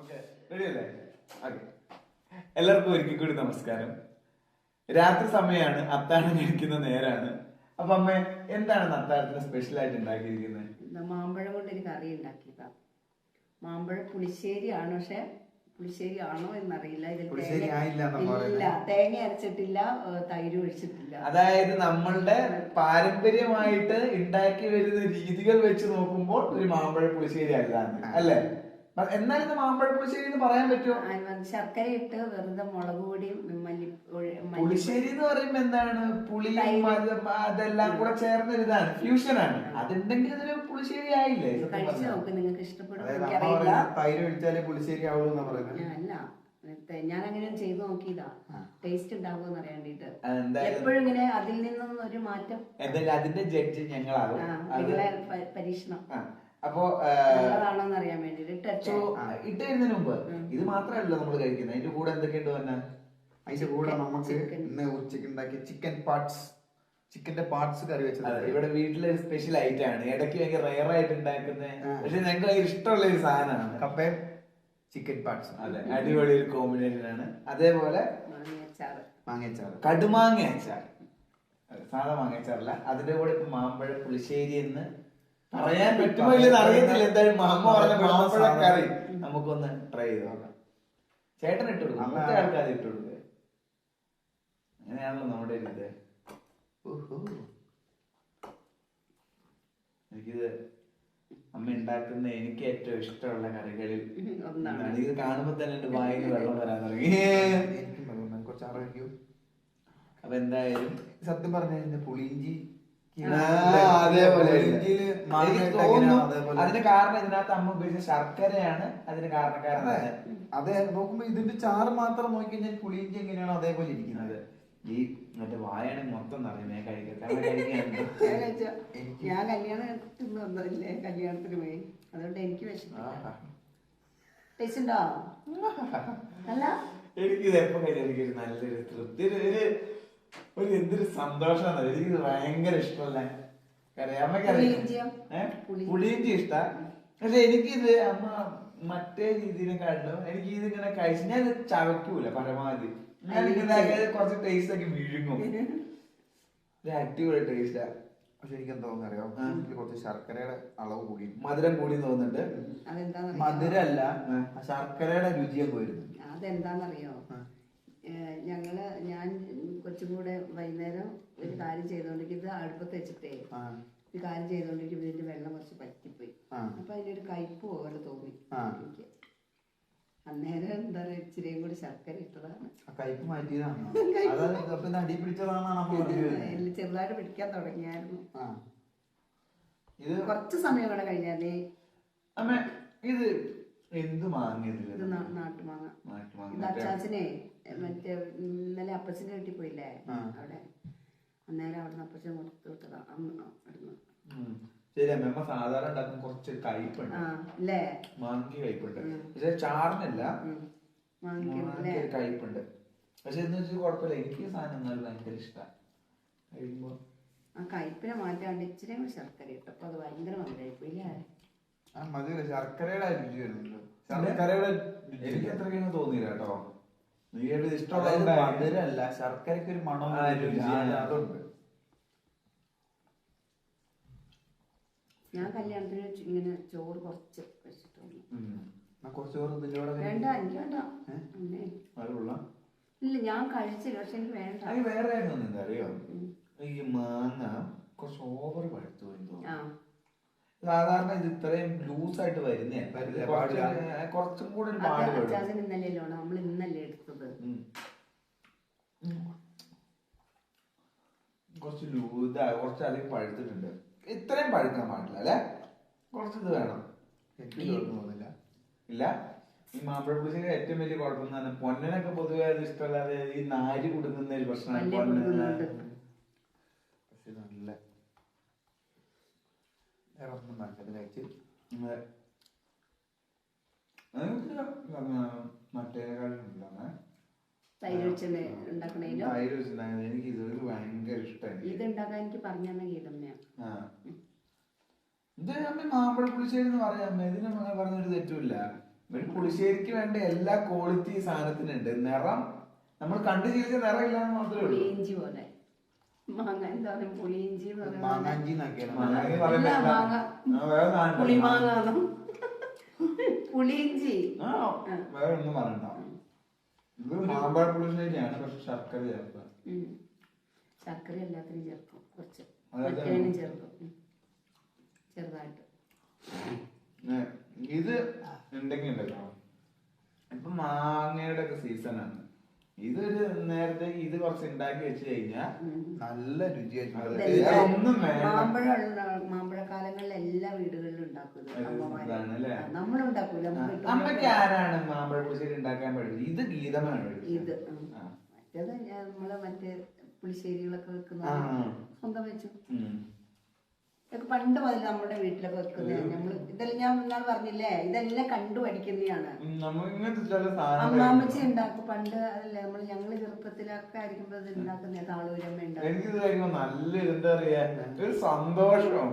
Okay ready അല്ലേ? Okay. എല്ലാവർക്കും ഒരിക്കൽ കൂടി നമസ്കാരം. രാത്രി സമയമാണ് അത്താഴം കഴിക്കുന്ന നേരാണ്. അപ്പൊ അമ്മ എന്താണ് അത്താഴത്തിന് സ്പെഷ്യൽ ആയിട്ട് ഉണ്ടാക്കിയിരിക്കുന്നത്? മാമ്പഴം കൊണ്ട് ഒരു കറി ഉണ്ടാക്കിയതാ. മാമ്പഴം പുളിശ്ശേരി ആണ് പക്ഷെ പുളിശ്ശേരി ആണോ എന്നറിയില്ല. ഇതിൽ. ഇല്ല തേങ്ങ അരച്ചിട്ടില്ല തൈര് ഒഴിച്ചിട്ടില്ല. അതായത് നമ്മളുടെ പാരമ്പര്യമായിട്ട് ഉണ്ടാക്കി വരുന്ന രീതികൾ വെച്ച് നോക്കുമ്പോൾ ഒരു മാമ്പഴ പുളിശ്ശേരി അല്ലേ അ- എന്നാലും ഇത് മാമ്പഴ പുളിശ്ശേരി എന്ന് പറയാൻ പറ്റുമോ? ശർക്കര ഇട്ട് വെറുതെ മുളക് പൊടിയും മല്ലി പുളിശ്ശേരി എന്ന് പറയുമ്പോ എന്താണ്? പുളി. അതെല്ലാം കൂടെ ചേർന്ന ഒരു ഇതാണ്. ഫ്യൂഷൻ ആണ്. അതുണ്ടെങ്കിൽ ഇതൊരു പുളിശ്ശേരി ആയില്ലേ? സത്യം കഴിച്ചു നോക്ക് നിങ്ങൾക്ക് ഇഷ്ടപ്പെടും തൈര് ഒഴിച്ചാലേ പുളിശ്ശേരി ആവുള്ളൂ എന്നാ പറയുന്നത്. ഞാൻ അല്ല. ഞാൻ അങ്ങനെ ചെയ്ത് നോക്കിയതാ. ടേസ്റ്റ് ഉണ്ടാവുമെന്ന് എന്തായാലും എപ്പോഴും ഇങ്ങനെ അതിൽ നിന്നും ഒരു മാറ്റം എന്തായാലും അതിന്റെ ജഡ്ജ് ഞങ്ങളാകും. പരീക്ഷണം. അപ്പോ അറിയാൻ വേണ്ടിട്ട് സോ, ഇട്ട് വരുന്നതിന് മുമ്പ് ഇത് മാത്രമല്ല നമ്മൾ കഴിക്കുന്നത്. അതിന്റെ കൂടെ എന്തൊക്കെയുണ്ട് തന്നെ അതിന്റെ കൂടെ നമുക്ക്. ഇന്ന് ഉച്ചയ്ക്ക് ഉണ്ടാക്കിയ ചിക്കൻ പാർട്സ് ചിക്കന്റെ പാർട്സ് കറി വെച്ചത്. ഇവിടെ വീട്ടിലെ ഒരു സ്പെഷ്യൽ ഐറ്റം ആണ്. ഇടയ്ക്ക് ഭയങ്കര റയർ ആയിട്ട് ഉണ്ടാക്കുന്നത്. പക്ഷെ ഞങ്ങൾക്ക് ഭയങ്കര ഇഷ്ടമുള്ള ഒരു സാധനമാണ്. കപ്പയും ചിക്കൻ പാർട്സ് അതെ. അടിപൊളി ഒരു കോമ്പിനേഷൻ ആണ്. അതേപോലെ മാങ്ങയച്ചാറ്. മാങ്ങച്ചാറ് കടുമാങ്ങ അച്ചാർ സാധാ മാങ്ങ അച്ചാറല്ല അതിന്റെ കൂടെ ഇപ്പൊ മാമ്പഴ പുളിശ്ശേരി എന്ന് പറയാൻ പറ്റുമോ? ഇല്ലെന്ന് അറിയത്തില്ല. എന്തായാലും മാമ്മ പറഞ്ഞ മാമ്പഴ കറി നമുക്കൊന്ന് ട്രൈ ചെയ്ത് നോക്കാം. ചേട്ടൻ ഇട്ടു അങ്ങനത്തെ ആൾക്കാർ ഇട്ട് കൊടുക്കുക അങ്ങനെയാണല്ലോ നമ്മുടെ ഇത്. എനിക്കിത് അമ്മ ഉണ്ടാക്കുന്ന എനിക്ക് ഏറ്റവും ഇഷ്ടമുള്ള കറികളിൽ ഒന്നാണ്. ഇത് കാണുമ്പോ തന്നെ എന്റെ വായിൽ വെള്ളം വരാൻ തുടങ്ങി. എനിക്കും വെള്ളം കുറച്ച് അറിയിക്കൂ അപ്പൊ എന്തായാലും സത്യം പറഞ്ഞ പുളിയിഞ്ചി അതേപോലെ. എനിക്ക്. അതിന് കാരണം ഇതിനകത്ത് അമ്മ ഉപയോഗിച്ച ശർക്കരയാണ് അതിന് കാരണക്കാരൻ അതെ. നോക്കുമ്പോ ഇതിന്റെ ചാറ് മാത്രം നോക്കി കഴിഞ്ഞാൽ പുളിയിഞ്ചി എങ്ങനെയാണോ അതേപോലെ ഇരിക്കുന്നത്. ഈ മറ്റേ വായാണെങ്കിൽ മൊത്തം നിറഞ്ഞേ ഞാൻ കഴിക്കട്ടെ ഞാൻ കല്യാണത്തിന് വന്നതല്ലേ? കല്യാണത്തിന് പോയി. അതുകൊണ്ട് എനിക്ക് വിശപ്പില്ല അല്ല? ഉണ്ടോ ഇത് എപ്പോ കഴിഞ്ഞാൽ നല്ലൊരു തൃപ്തി. ഒരു എന്തൊരു സന്തോഷമാണ്. എനിക്ക് ഭയങ്കര ഇഷ്ടമല്ല? പുളിയും പുളിയിഞ്ചി ഇഷ്ട. പക്ഷെ എനിക്കിത് അമ്മ മറ്റേ രീതിയിലും കണ്ടു. എനിക്ക് ഇത് ഇങ്ങനെ കഴിച്ച് ഞാൻ ചവയ്ക്കൂല പരമാവധി. ഞാൻ ഇങ്ങനെ കുറച്ച് ടേസ്റ്റ് ഒക്കെ വിഴുങ്ങും. അടിപൊളി ടേസ്റ്റാ പക്ഷെ എനിക്ക് എന്താ അറിയോ? എനിക്ക് കുറച്ച് ശർക്കരയുടെ അളവ് കൂടി. മധുരം കൂടി തോന്നുന്നുണ്ട്. മധുരല്ല ശർക്കരയുടെ രുചിയൊക്കെ വരുന്നു അതെന്താന്നറിയോ? ഞങ്ങൾ ഞാൻ കൊച്ചും കൂടെ വൈകുന്നേരം ഒരു കാര്യം ചെയ്തോണ്ടിരിക്കും ഇത് അടുപ്പത്ത് വെച്ചിട്ടേ. ഒരു കാര്യം ചെയ്തോണ്ടിരിക്കും ഇതിന്റെ വെള്ളം കുറച്ച് പറ്റിപ്പോയി. അപ്പൊ ഒരു കയ്പ് പോലെ തോന്നി. എനിക്ക്. അന്നേരം എന്താ പറയുക ഇച്ചിരിയും കൂടി ശർക്കര ഇട്ടതാണ്. കയ്പ് മാറ്റിയതാണ്? അടി പിടിച്ചതാണെന്നാണ് ചെറുതായിട്ട് പിടിക്കാൻ തുടങ്ങിയായിരുന്നു. ഇത് കുറച്ച് സമയം കൂടെ കഴിഞ്ഞാലേ അമ്മ ഇത് എന്ത് മാങ്ങ നാട്ടുമാങ്ങ. ഇത് അച്ചാച്ചനെ മറ്റേ ഇന്നലെ അപ്പച്ചന്റെ വീട്ടിൽ പോയില്ലേ അവിടെ അന്നേരം അവിടുന്ന് അപ്പച്ചൻ കൊടുത്തു വിട്ടതാ അമ്മ അവിടുന്ന്. ശരി അമ്മ സാധാരണ ഉണ്ടാക്കുന്ന കുറച്ച് കയ്പുണ്ട് അല്ലേ മാങ്കി കയ്പുണ്ട്. പക്ഷെ ചാറിനല്ല ഉം. വാങ്ങിക്കും മാങ്ങി അല്ലേ കയ്പുണ്ട് പക്ഷെ എന്ന് വെച്ചാൽ കുഴപ്പമില്ല. എനിക്ക് സാധനം എന്നാലും ഭയങ്കര ഇഷ്ടമാണ് ആ കയ്പിനെ മാറ്റാണ്ട് ഇച്ചിരി കൂടി ശർക്കര ഇട്ടപ്പോ അത് ഭയങ്കര മധുരമായി പോയി അല്ലേ ആ മധുര. ശർക്കരയുടെ രുചി വരുന്നുണ്ട്. ശർക്കരയുടെ എനിക്ക് എത്ര കഴിഞ്ഞാൽ തോന്നിയില്ല കേട്ടോ. ഇഷ്ടമുള്ള മധുരല്ല ശർക്കരയ്ക്ക് ഒരു മണം അതുണ്ട്. ഞാൻ കല്യാണത്തിന് ഇങ്ങനെ ചോറ് കുറച്ച് വെച്ചിട്ടുണ്ട് കുറച്ച് ചോറ് വേണ്ട എനിക്ക് വേണ്ട. ഇല്ല ഞാൻ കഴിച്ചില്ല പക്ഷെ എനിക്ക് വേണ്ട. അത് വേറെ അറിയോ. ഈ മാങ്ങ കുറച്ച് ഓവർ പഴുത്തു തോന്നുന്നു. സാധാരണ ഇത് ഇത്രയും ലൂസായിട്ട് വരുന്നേ. വരില്ല, കുറച്ച് കുറച്ചും കൂടി ഇന്നലെ പാട് വരും നമ്മൾ ഉം. ഉം. കുറച്ച് ലൂതായി കുറച്ച് അധികം പഴുത്തിട്ടുണ്ട്. ഇത്രയും പഴുക്കാൻ പാടില്ല അല്ലെ? കുറച്ച് ഇത് വേണം. എനിക്ക് തോന്നില്ല ഇല്ല? ഈ മാമ്പഴ പുളിശ്ശേരി ഏറ്റവും വലിയ കുഴപ്പം എന്ന് പറഞ്ഞാൽ പൊന്നനൊക്കെ പൊതുവെ അത് ഇഷ്ടമല്ലാതെ ഈ നാര് കുടുങ്ങുന്ന ഒരു പ്രശ്നമാണ് മറ്റേ കാര്യം. പക്ഷെ നല്ല വേറെ ഒന്നും ഇല്ലാന്ന്. തൈര് വെച്ച് ഉണ്ടാക്കണേലോ തൈര് എനിക്ക് ഇതൊരു ഭയങ്കര ഇഷ്ടമായി ഇത് ഉണ്ടാക്കാൻ എനിക്ക് പറഞ്ഞു തന്നെ ഗീതമ്മയാ ആ. ഇത് അമ്മ മാമ്പഴ പുളിശ്ശേരി എന്ന് പറയാം അമ്മ. ഇതിന് അങ്ങനെ പറഞ്ഞൊരു തെറ്റുമില്ല. പുളിശ്ശേരിക്ക് വേണ്ട എല്ലാ ക്വാളിറ്റി സാധനത്തിനുണ്ട്. നിറം നമ്മൾ കണ്ടു ശീലിച്ച നിറം ഇല്ലാന്ന് മാത്രമേ ഉള്ളൂ. പുളിയിഞ്ചി പോലെ. മാങ്ങ എന്താ പറയുക പുളിയിഞ്ചി മാങ്ങാഞ്ചി പുളിയിഞ്ചി. ആ, വേറെ ഒന്നും പറയണ്ട. ഇത് മാമ്പഴ പുളിശ്ശേരിയാണ് പക്ഷെ ശർക്കര ചേർക്കുക. ശർക്കര എല്ലാത്തിനും ചേർക്കും കുറച്ച് മറ്റേനും ചേർക്കും ചെറുതായിട്ട്. ഇത് ഉണ്ടെങ്കിൽ ഉണ്ടല്ലോ ഇപ്പൊ മാങ്ങയുടെ ഒക്കെ സീസണാണ് ഇതൊരു നേരത്തെ ഇത് കുറച്ച് ഉണ്ടാക്കി വെച്ച് കഴിഞ്ഞാൽ നല്ല രുചിയായിട്ട് ഒന്നും മാമ്പഴക്കാലങ്ങളിൽ എല്ലാ വീടുകളിലും ഇത് നമ്മളുണ്ടാക്കൂല അമ്മയ്ക്ക് ആരാണ് മാമ്പഴ പുളിശ്ശേരി ഉണ്ടാക്കാൻ പഠിച്ചത് ഇത് ഗീതമാണ് ഇത്. മറ്റേത് നമ്മൾ മറ്റേ പുളിശ്ശേരികളൊക്കെ വെക്കുന്ന. സ്വന്തം വെച്ചു. ഇതൊക്കെ പണ്ട് മുതൽ നമ്മുടെ വീട്ടിലൊക്കെ വെക്കുന്നത് നമ്മൾ ഇതെല്ലാം ഞാൻ ഇന്നാൾ പറഞ്ഞില്ലേ? ഇതെല്ലാം കണ്ടു പഠിക്കുന്നതാണ് നമ്മൾ അമ്മാമ്മച്ചി ഉണ്ടാക്കും. പണ്ട് അതല്ലേ നമ്മൾ ഞങ്ങൾ ചെറുപ്പത്തിലൊക്കെ ആയിരിക്കുമ്പോ ഇത് ഉണ്ടാക്കുന്ന താളൂരമ്മ ഉണ്ടാക്കും. നല്ല എന്താ പറയാ ഒരു സന്തോഷം.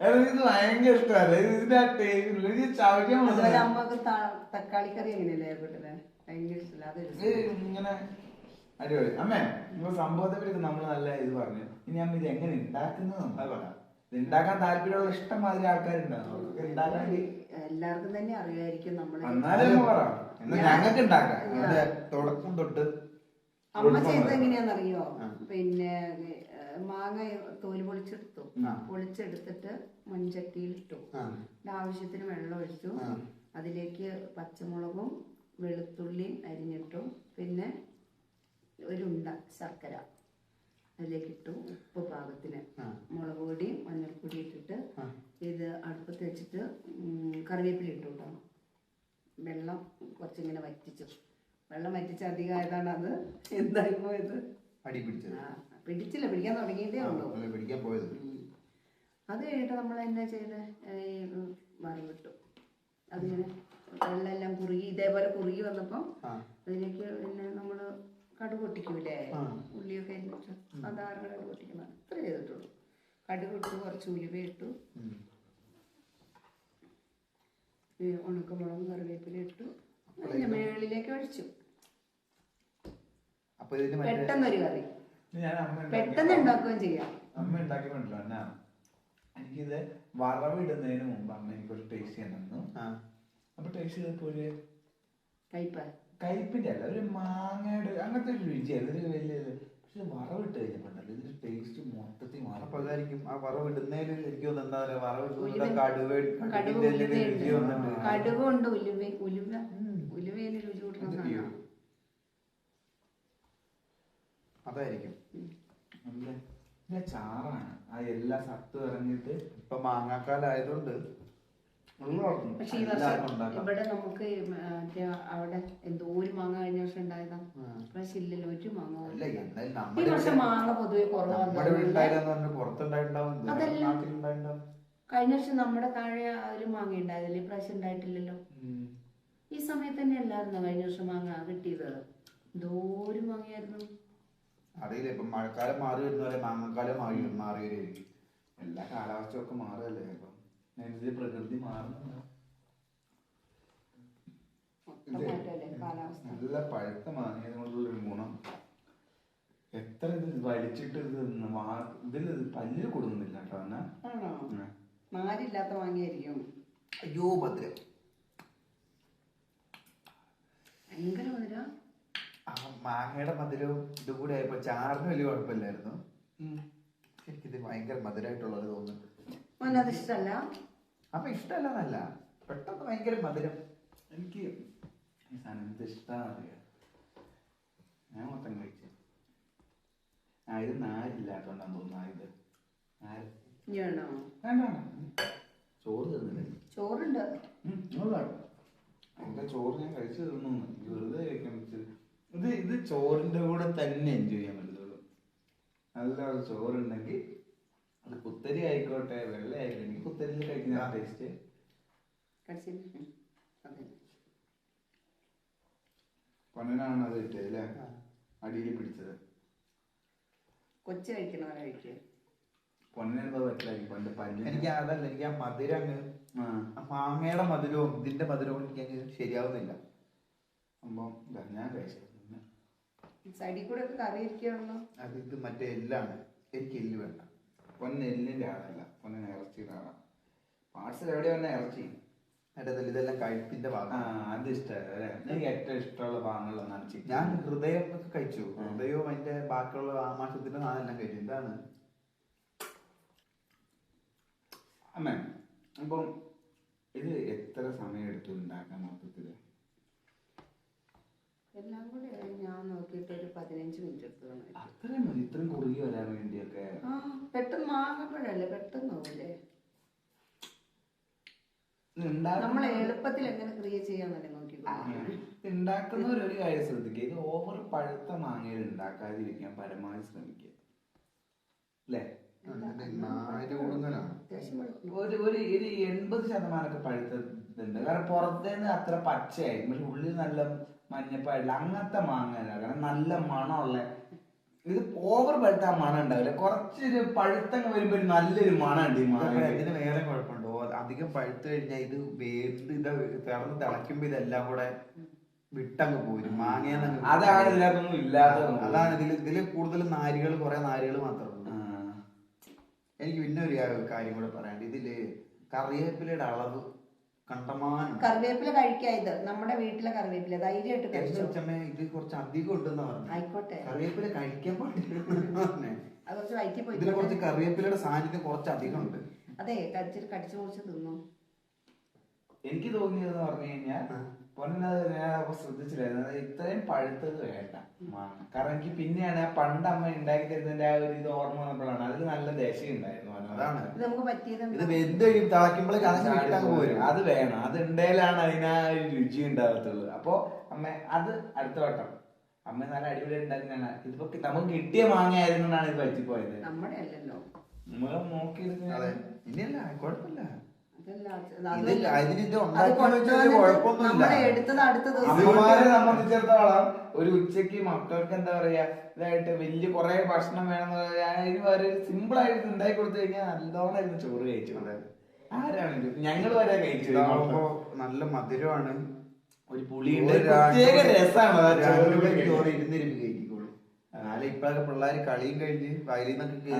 അതായത് ഇത് ഭയങ്കര ഇഷ്ടമല്ല ഇതിന്റെ ആ ടേസ്റ്റ് ഇത് ചവയ്ക്കാൻ അതുപോലെ പറ്റില്ല. അമ്മയ്ക്ക് ത- തക്കാളിക്കറി എങ്ങനെയല്ലേ ഭയങ്കര ഇഷ്ടമല്ല അതൊരു അടിപൊളി. അമ്മേ നിങ്ങൾ സംഭവത്തെ പറ്റി നമ്മൾ നല്ല ഇത് പറഞ്ഞു. ഇനി അമ്മ ഇത് എങ്ങനെ ഉണ്ടാക്കുന്നത് നമ്മൾ പറയാം. ഇത് ഉണ്ടാക്കാൻ താല്പര്യമുള്ള ഇഷ്ടംമാതിരി ആൾക്കാരുണ്ടാവും അവർക്കൊക്കെ ഉണ്ടാക്കാൻ എല്ലാവർക്കും തന്നെ അറിയായിരിക്കും നമ്മൾ എന്നാലും പറ. എന്നാ ഞങ്ങൾക്ക് ഉണ്ടാക്കാം തുടക്കം തൊട്ട് അമ്മ ചെയ്തത് എങ്ങനെയാണെന്നറിയോ പിന്നെ മാങ്ങ തോൽ പൊളിച്ചെടുത്തു. പൊളിച്ചെടുത്തിട്ട് മൺചട്ടിയിലിട്ടു. ഇട്ടു ആവശ്യത്തിന് വെള്ളം ഒഴിച്ചു. അതിലേക്ക് പച്ചമുളകും വെളുത്തുള്ളിയും അരിഞ്ഞിട്ടു. പിന്നെ ഒരു ഉണ്ട ശർക്കര. അതിലേക്ക് ഇട്ടു ഉപ്പ് പാകത്തിന്. മുളക് പൊടിയും മഞ്ഞൾപ്പൊടി ഇട്ടിട്ട് ഇത് അടുപ്പത്ത് വെച്ചിട്ട് കറിവേപ്പില ഇട്ടു കേട്ടോ. വെള്ളം കുറച്ചിങ്ങനെ വറ്റിച്ചു. വെള്ളം വറ്റിച്ച് അധികമായതാണ് അത്. എന്തായി പോയത്? അടി പിടിച്ചത്. പിടിച്ചില്ല. പിടിക്കാൻ തുടങ്ങിയിട്ടേ ഉള്ളൂ. പിടിക്കാൻ പോയത്. അത് കഴിഞ്ഞിട്ട് നമ്മൾ എന്നാ ചെയ്ത്? ഈ മറി വിട്ടു അതിങ്ങനെ വെള്ളമെല്ലാം കുറുകി ഇതേപോലെ കുറുകി വന്നപ്പം ആ. അതിലേക്ക് പിന്നെ നമ്മൾ കടുക് പൊട്ടിക്കൂലേ. ഉള്ളിയൊക്കെ അരിഞ്ഞിട്ട് സാധാരണ കടുക് പൊട്ടിക്കണം. അത്ര ചെയ്തിട്ടുള്ളൂ. കടുക് ഇട്ട് കുറച്ച് ഉലുവ ഇട്ടു. ഉണക്കമുളകും കറിവേപ്പില ഇട്ടു. അതിന്റെ മേളിലേക്ക് ഒഴിച്ചു. പെട്ടെന്നൊരു കറി. പെട്ടെന്ന് ഉണ്ടാക്കുകയും ചെയ്യാം. അമ്മ ഉണ്ടാക്കിയിട്ടുണ്ടല്ലോ എന്നാ എനിക്കിത് വറവിടുന്നതിന് മുമ്പ് അമ്മ എനിക്കൊരു ടേസ്റ്റ് ചെയ്യാൻ തന്നു. അപ്പൊ ടേസ്റ്റ് ചെയ്തപ്പോ ഒരു കയ്പ. കയ്പിന്റെ അല്ല ഒരു മാങ്ങയുടെ ഒരു- അങ്ങനത്തെ ഒരു രുചിയായിരുന്നു ഒരു വലിയ. പക്ഷെ വറവിട്ട് കഴിഞ്ഞപ്പോണ്ടല്ലോ ഇതിന്റെ ടേസ്റ്റ് മൊത്തത്തിൽ മാറി. അപ്പൊ അതായിരിക്കും ആ വറവ് ഇടുന്നതിൽ എനിക്ക് തോന്നുന്നു എന്താ പറയാ വറവ് ഉലുവ- ഇടുന്ന കടുവ. രുചി വന്നിട്ട് കടുകും ഉണ്ട് ഉലുവ ഉലുവ. ഉലുവയിൽ രുചി? സാധനമാണ് അതായിരിക്കും. ചാറാണ്. ആ എല്ലാ സത്ത് ഇറങ്ങിയിട്ട് ഇപ്പൊ മാങ്ങാക്കാലായതുകൊണ്ട് പക്ഷെ ഈ വർഷം ഇവിടെ നമുക്ക് അവിടെ എന്തോ ഒരു മാങ്ങ കഴിഞ്ഞ വർഷം ഉണ്ടായതാ. ആ. പ്രാവശ്യം ഇല്ലല്ലോ ഒരു മാങ്ങ. ഈ വർഷം മാങ്ങ പൊതുവെ കുറവാണ് കഴിഞ്ഞ വർഷം നമ്മുടെ താഴെ ഒരു മാങ്ങ ഉണ്ടായതില്ല ഈ പ്രാവശ്യം ഉണ്ടായിട്ടില്ലല്ലോ. ഈ സമയത്ത് തന്നെ അല്ലായിരുന്നു കഴിഞ്ഞ വർഷം മാങ്ങ കിട്ടിയത്? എന്തോ ഒരു മാങ്ങയായിരുന്നു. അറിയില്ല ഇപ്പൊ മഴക്കാലം മാറി വരുന്ന പോലെ മാങ്ങക്കാലം മാറി മാറി എല്ലാ കാലാവസ്ഥയൊക്കെ മാറുകയല്ലേ അപ്പം അതിനനുസരിച്ച് പ്രകൃതി മാറുന്നുണ്ട് നല്ല പഴുത്ത മാങ്ങിയതുകൊണ്ടുള്ളൊരു ഗുണം. എത്ര ഇത് വലിച്ചിട്ട് ഇത് ഇതിൽ പല്ലിൽ കൊടുക്കുന്നില്ല കേട്ടോ എന്നാ നാരില്ലാത്ത മാങ്ങയായിരിക്കും. അയ്യോ ഭദ്രം ഭയങ്കര മധുര. ആ മാങ്ങയുടെ മധുരവും ഇതും കൂടെ ആയപ്പോ ചാറിന് വലിയ കുഴപ്പമില്ലായിരുന്നു. എനിക്കിത് ഭയങ്കര മധുരമായിട്ടുള്ളത് തോന്നുന്നു മോനത് ഇഷ്ടമല്ല അപ്പൊ ഇഷ്ടമല്ലെന്നല്ല. പെട്ടെന്ന് ഭയങ്കര മധുരം. എനിക്ക് ഈ സാധനം എന്ത് ഇഷ്ടമാണെന്നറിയാം ഞാൻ മൊത്തം കഴിച്ചു. ആ ഇത് നാരില്ലാത്തോണ്ടാന്ന് തോന്നുന്നു. ഇത് നാര്. ഇനി വേണോ വേണ്ട. വേണ്ട ചോറ് തന്നില്ലേ? ചോറുണ്ട്. എന്റെ ചോറ് ഞാൻ കഴിച്ചു തീർന്നു വെറുതെ ഇത് ഇത് ചോറിന്റെ കൂടെ തന്നെ എൻജോയ് ചെയ്യാൻ പറ്റത്തുള്ളൂ. നല്ല ചോറുണ്ടെങ്കിൽ കുത്തരി ആയിക്കോട്ടെ വെള്ള ആയിക്കോട്ടെ എനിക്ക് കുത്തരിയിൽ കഴിക്കുന്ന ടേസ്റ്റ് പണനാണ് അതെ. പൊന്നനാണ് അത് കിട്ടിയത് അല്ലേ? അടിയിൽ പിടിച്ചത്. കൊച്ചു കഴിക്കണ പോലെ കഴിക്കുക പൊന്റെ പല്ല്. എനിക്ക് അതല്ല എനിക്ക് ആ മധുരം അങ്ങ് ആ. ആ മാങ്ങയുടെ മധുരവും ഇതിന്റെ മധുരവും എനിക്ക് അങ്ങ് ശരിയാവുന്നില്ല. ഇതാ, ഞാൻ കഴിച്ചു സൈഡിൽ കൂടെ ഒക്കെ കറി ഇരിക്കുകയാണല്ലോ അത് ഇത് മറ്റേ എല്ലാണ്. എനിക്ക് എല്ല് വേണ്ട. പൊന്ന് എല്ലിന്റെ ആളല്ല പൊന്നിന് ഇറച്ചിയുടെ ആളാണ് പാർസൽ എവിടെ വന്ന ഇറച്ചി? എന്നിട്ട് ഇതെല്ലാം കഴിപ്പിന്റെ ആ ഭാഗം അത് ഇഷ്ടമല്ല എനിക്ക് ഏറ്റവും ഇഷ്ടമുള്ള ഭാഗങ്ങളിലൊന്നാണ് ചിക്കൻ ഞാൻ ഹൃദയം ഒക്കെ കഴിച്ചു. ആ. ഹൃദയവും അതിന്റെ ബാക്കിയുള്ള ആമാശത്തിന്റെ സാധനം കഴിച്ചു. എന്താണ്? അമ്മ അപ്പം ഇത് എത്ര സമയം എടുത്തു ഉണ്ടാക്കാൻ മൊത്തത്തിൽ? എല്ലാം കൂടെ ഞാൻ നോക്കിയിട്ട് ഒരു പതിനഞ്ച് മിനിറ്റ് എടുത്തു. അത്രയും മതി ഇത്രയും കുറുകി വരാൻ വേണ്ടിയൊക്കെ. ആ പെട്ടെന്ന് മാങ്ങപ്പോഴല്ലേ പെട്ടെന്ന് ഉണ്ടാക്കുന്ന- നമ്മൾ എളുപ്പത്തിൽ എങ്ങനെ ക്രിയേറ്റ് ചെയ്യാന്നല്ലേ നോക്കി ഉണ്ടാക്കുന്നവർ ഒരു കാര്യം ശ്രദ്ധിക്കുക ഇത് ഓവർ പഴുത്ത മാങ്ങയിൽ ഉണ്ടാക്കാതിരിക്കാൻ പരമാവധി ശ്രമിക്കുക. അല്ലേ. ഒരു ഒരു ഇത് എൺപത് ശതമാനമൊക്കെ പഴുത്തുണ്ട് കാരണം പുറത്തേന്ന് അത്ര പച്ചയായിരിക്കും. പക്ഷെ ഉള്ളിൽ നല്ല മഞ്ഞപ്പാടില്ല അങ്ങനത്തെ മാങ്ങ കാരണം നല്ല മണമുള്ള ഇത് ഓവർ പഴുത്ത ആ മണം ഉണ്ടാവില്ല. കുറച്ചൊരു പഴുത്തങ്ങ് വരുമ്പോ ഒരു നല്ലൊരു മണം ഉണ്ട് ഈ മാങ്ങ ഇതിന് വേറെ കുഴപ്പമുണ്ടോ. അധികം പഴുത്തു കഴിഞ്ഞാൽ ഇത് വേണ്ട് ഇത് തിളന്ന് തിളയ്ക്കുമ്പോ ഇതെല്ലാം കൂടെ വിട്ടങ്ങ് പോരും. മാങ്ങയെന്ന് അതാണ് ഇതിനകത്തൊന്നും ഇല്ലാത്തത് അതാണ് ഇതിൽ ഇതിൽ കൂടുതൽ നാരുകൾ കുറെ നാരുകൾ മാത്രമേ ഉള്ളൂ. എനിക്ക് പിന്നെ ഒരു കാര്യം കൂടെ പറയാനുണ്ട്. ഇതിൽ കറിവേപ്പിലയുടെ അളവ് കറിവേപ്പില കഴിക്കാം ഇത്. നമ്മുടെ വീട്ടിലെ കറിവേപ്പില. ധൈര്യമായിട്ട് ഇത് കുറച്ച് അധികം ഉണ്ടെന്ന് പറഞ്ഞു. ആയിക്കോട്ടെ. കറിവേപ്പില കഴിക്കാൻ അത് കുറച്ച് വയറ്റി പോയി ഇതിൽ കുറച്ച് കറിവേപ്പിലയുടെ സാന്നിധ്യം കുറച്ച് അധികം ഉണ്ട്. അതെ കടിച്ചിട്ട് കടിച്ചു കുറച്ച് തിന്നു. എനിക്ക് തോന്നിയതെന്ന് പറഞ്ഞു കഴിഞ്ഞാൽ. പൊന്നത് ഞാൻ അപ്പൊ ശ്രദ്ധിച്ചില്ലായിരുന്നു. ഇത്രയും പഴുത്തത് വേണ്ട. കാരണം എനിക്ക് പിന്നെയാണ് ആ പണ്ട് അമ്മ ഉണ്ടാക്കി തരുന്നതിന്റെ ആ ഒരു ഇത് ഓർമ്മ വന്നപ്പോഴാണ്. അതിൽ നല്ല ദേശം ഉണ്ടായിരുന്നു. അതാണ്. ഇത് നമുക്ക് പറ്റിയത് ഇത് വെന്ത് കഴിയും തിളയ്ക്കുമ്പോഴേക്ക് അതങ്ങ് വിട്ടങ്ങ് പോരും. അത് വേണം. അത് ഉണ്ടേലാണ് അതിന് ആ ഒരു രുചി ഉണ്ടാകത്തുള്ളൂ അപ്പൊ അമ്മ അത് അടുത്ത വട്ടം. അമ്മ നല്ല അടിപൊളി ഉണ്ടാക്കുന്നതാണ്. ഇതിപ്പോ നമുക്ക് കിട്ടിയ മാങ്ങ ആയിരുന്നാണ് ഇത് പറ്റിപ്പോയത്. നമ്മുടെ അല്ലല്ലോ. നോക്കിയെടുക്കുന്ന അതെ. ഇനിയല്ല കുഴപ്പമില്ല. അതല്ല ഇതിൽ അതിന് ഇത് അത് ഉണ്ടാക്കി വെച്ചാൽ കൊണ്ടുവന്നിട്ട് കുഴപ്പമൊന്നുമില്ല. അടുത്ത ദിവസം അമ്മമാരെ സംബന്ധിച്ചിടത്തോളം ഒരു ഉച്ചയ്ക്ക് മക്കൾക്ക് എന്താ പറയാ ഇതായിട്ട് വലിയ കുറെ ഭക്ഷണം വേണം അതിന് ഒരു സിമ്പിൾ ആയിട്ട് ഉണ്ടാക്കി കൊടുത്തു കഴിഞ്ഞാൽ നല്ലോണം ഇരുന്ന് ചോറ് കഴിച്ചു ആരാണെങ്കിലും ഞങ്ങൾ വരെ കഴിച്ചു നല്ല മധുരമാണ്. ഒരു പുളിയുണ്ട് പ്രത്യേക രസമാണ് ചോറ്. ഇരുന്നിരുന്ന് കഴിക്കോളൂ. എന്നാലും ഇപ്പോഴൊക്കെ പിള്ളേര് കളിയും കഴിഞ്ഞ് വയലിൽ നിന്നൊക്കെ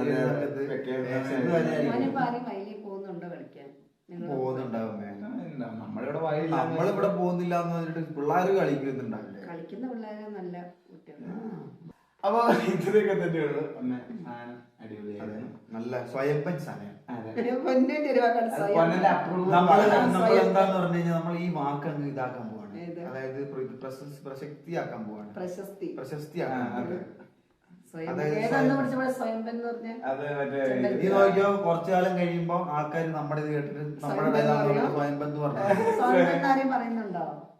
പോകുന്നുണ്ടാവുമേ നമ്മളിവിടെ പോകുന്നില്ല എന്ന് പറഞ്ഞിട്ട് പിള്ളേര് കളിക്കുന്നുണ്ടാവില്ലേ? കളിക്കുന്ന പിള്ളേരെ നല്ല അപ്പൊ ഇത്രയൊക്കെ തന്നെയുള്ളൂ അമ്മ സാധനം അടിപൊളിയായിരുന്നു. നല്ല സ്വയംപൻ സമയം. നമ്മൾ നമ്മൾ സ്വയം. എന്താന്ന് പറഞ്ഞു കഴിഞ്ഞാൽ നമ്മൾ ഈ വാക്ക് അങ്ങ് ഇതാക്കാൻ പോവാണ്. അതായത് പ്ര- പ്രശസ്- പ്രശസ്തിയാക്കാൻ പോവാണ്. പ്രശസ്തി. പ്രശസ്തിയാക്കാൻ അതെ. മറ്റേ നീ നോക്കിയോ? കുറച്ചു കാലം കഴിയുമ്പോ ആൾക്കാർ നമ്മുടെ ഇത് കേട്ടിട്ട് നമ്മുടെ എന്ന് പറഞ്ഞു.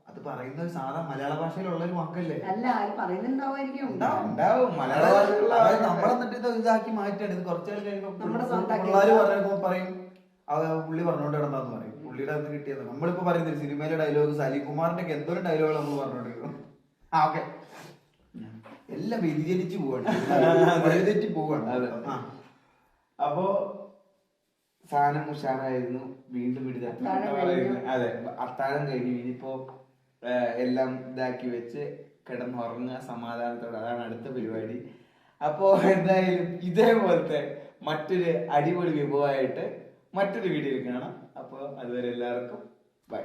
അത് പറയുന്ന ഒരു സാധാ മലയാള ഭാഷയിലുള്ള ഒരു വാക്കല്ലേ? അല്ല ഉണ്ടാവും. മലയാള ഭാഷയിലുള്ള എന്നിട്ട് ഇത് ഇതാക്കി മാറ്റാണ്. ഇത് കുറച്ചു കാലം കഴിയുമ്പോൾ പറയും അത് പുള്ളി പറഞ്ഞോണ്ട് കിടന്നാന്ന് പറയും. പുള്ളിയുടെ അത് കിട്ടിയത് നമ്മളിപ്പോ പറയുന്നത് സിനിമയിലെ ഡയലോഗ് സലീം കുമാറിന്റെ ഒക്കെ എന്തോരം ഡയലോഗ് നമ്മൾ പറഞ്ഞോണ്ടിരിക്കും ആ ഓക്കെ എല്ലാം വ്യതിചലിച്ച് പോവാണ്. വഴിതെറ്റി പോവാണ്. അപ്പോ സാധനം ഉഷാറായിരുന്നു. വീണ്ടും വിടുക. അതെ. അത്താഴം കഴിഞ്ഞു. ഇനിയിപ്പോ എല്ലാം ഇതാക്കി വെച്ച് കിടന്നുറങ്ങുക സമാധാനത്തോടെ. അതാണ് അടുത്ത പരിപാടി. അപ്പോ എന്തായാലും ഇതേപോലത്തെ മറ്റൊരു അടിപൊളി വിഭവമായിട്ട് മറ്റൊരു വീഡിയോയിൽ കാണാം. അപ്പോൾ അതുവരെ എല്ലാവർക്കും ബൈ.